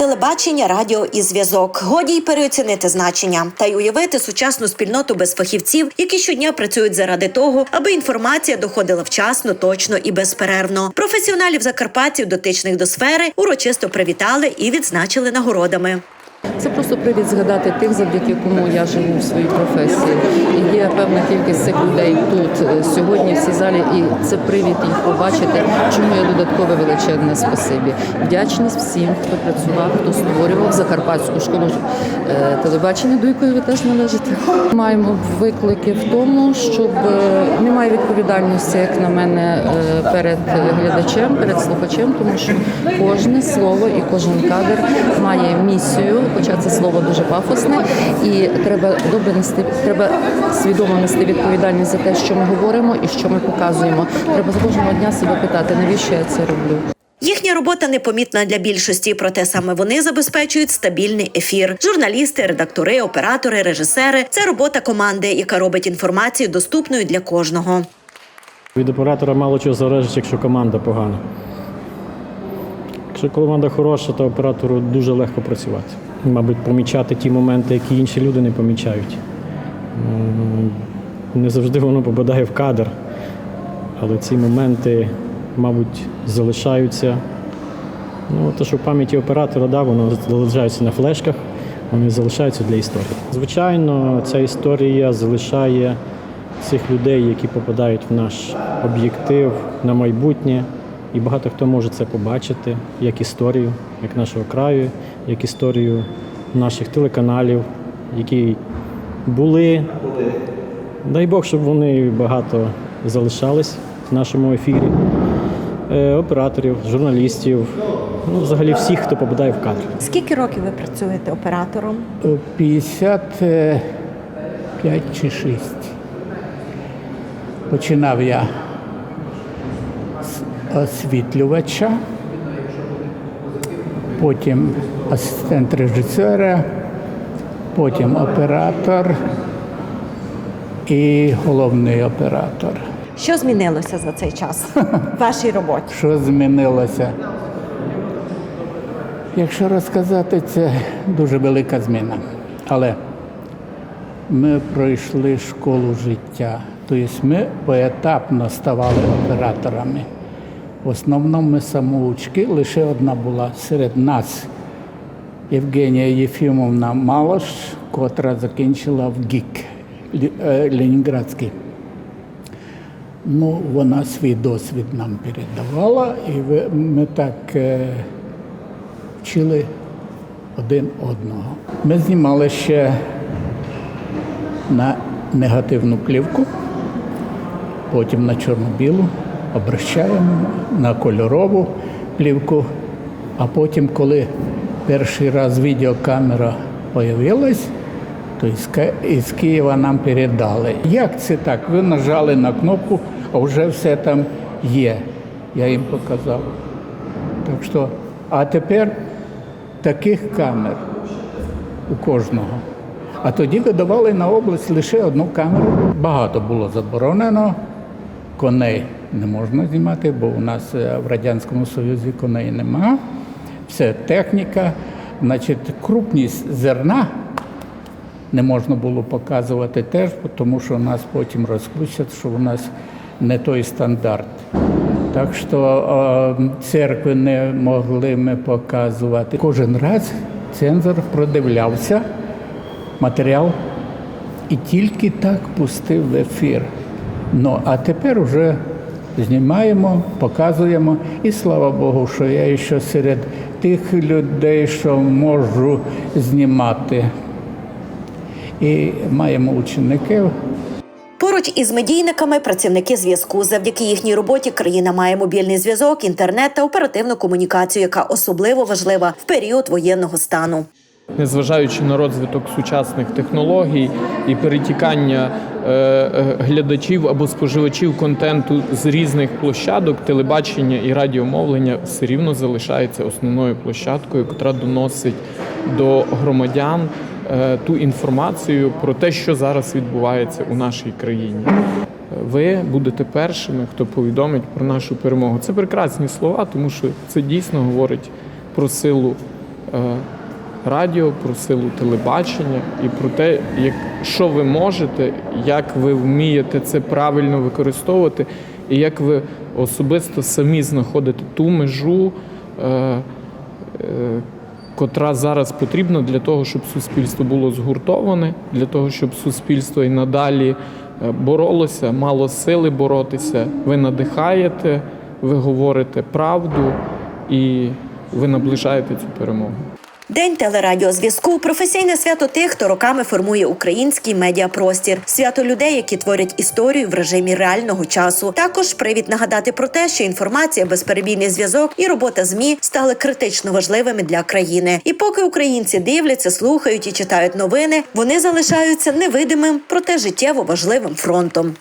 телебачення, радіо і зв'язок. Годі й переоцінити значення та й уявити сучасну спільноту без фахівців, які щодня працюють заради того, аби інформація доходила вчасно, точно і безперервно. Професіоналів закарпатців, дотичних до сфери, урочисто привітали і відзначили нагородами. Це просто привід згадати тих, завдяки кому я живу в своїй професії. І є певна кількість цих людей тут е, сьогодні в цій залі, і це привід їх побачити. Чому я додаткове величезне спасибі. Вдячність всім, хто працював, хто створював Закарпатську школу е, телебачення, до якої ви теж належите. Маємо виклики в тому, щоб е, немає відповідальності, як на мене, перед глядачем, перед слухачем, тому що кожне слово і кожен кадр має місію, хоча це слово дуже пафосне, і треба добре нести, треба свідомо нести відповідальність за те, що ми говоримо і що ми показуємо. Треба з кожного дня себе питати, навіщо я це роблю. Їхня робота непомітна для більшості, проте саме вони забезпечують стабільний ефір. Журналісти, редактори, оператори, режисери це робота команди, яка робить інформацію доступною для кожного. Від оператора мало чого залежить, якщо команда погана. Якщо команда хороша, то оператору дуже легко працювати. Мабуть, помічати ті моменти, які інші люди не помічають. Не завжди воно попадає в кадр, але ці моменти, мабуть, залишаються. Ну, те, що в пам'яті оператора, да, воно залишається на флешках, вони залишаються для історії. Звичайно, ця історія залишає цих людей, які попадають в наш об'єктив на майбутнє. І багато хто може це побачити як історію, як нашого краю, як історію наших телеканалів, які були. Дай Бог, щоб вони багато залишались в нашому ефірі. Е, Операторів, журналістів, ну, взагалі всіх, хто попадає в кадр. Скільки років ви працюєте оператором? 55 чи 6. Починав я з освітлювача, потім асистент режисера, потім оператор і головний оператор. Що змінилося за цей час в вашій роботі? Що змінилося? Якщо розказати, це дуже велика зміна. Але ми пройшли школу життя. Тобто ми поетапно ставали операторами. В основному ми самоучки, лише одна була серед нас Євгенія Єфімовна Малош, котра закінчила в ГІК Ленінградський. Ну, вона свій досвід нам передавала, і ми так е, вчили один одного. Ми знімали ще на негативну плівку, потім на чорно-білу, обращаємо на кольорову плівку, а потім, коли перший раз відеокамера з'явилась, то із Ки- із Києва нам передали. Як це так? Ви нажали на кнопку, а вже все там є. Я їм показав. Так що, а тепер таких камер у кожного. А тоді видавали на область лише одну камеру. Багато було заборонено. Коней не можна знімати, бо у нас е, в Радянському Союзі коней нема. Все техніка. Значить, крупність зерна не можна було показувати теж, тому що нас потім розкрутять, що у нас не той стандарт. Так що церкви не могли ми показувати. Кожен раз цензор продивлявся матеріал і тільки так пустив в ефір. Ну а тепер вже знімаємо, показуємо, і слава Богу, що я ще серед тих людей, що можу знімати. І маємо учеників. Поруч із медійниками працівники зв'язку. Завдяки їхній роботі країна має мобільний зв'язок, інтернет та оперативну комунікацію, яка особливо важлива в період воєнного стану. незважаючи на розвиток сучасних технологій і перетікання е, е, глядачів або споживачів контенту з різних площадок, телебачення і радіомовлення все рівно залишається основною площадкою, яка доносить до громадян ту інформацію про те, що зараз відбувається у нашій країні. Ви будете першими, хто повідомить про нашу перемогу. Це прекрасні слова, тому що це дійсно говорить про силу е, радіо, про силу телебачення і про те, як, що ви можете, як ви вмієте це правильно використовувати, і як ви особисто самі знаходите ту межу. Е, е, котра зараз потрібна для того, щоб суспільство було згуртоване, для того, щоб суспільство і надалі е, боролося, мало сили боротися. Ви надихаєте, ви говорите правду і ви наближаєте цю перемогу. День телерадіозв'язку професійне свято тих, хто роками формує український медіапростір, свято людей, які творять історію в режимі реального часу. Також привід нагадати про те, що інформація, безперебійний зв'язок і робота змі стали критично важливими для країни. І поки українці дивляться, слухають і читають новини, вони залишаються невидимим, проте життєво важливим фронтом.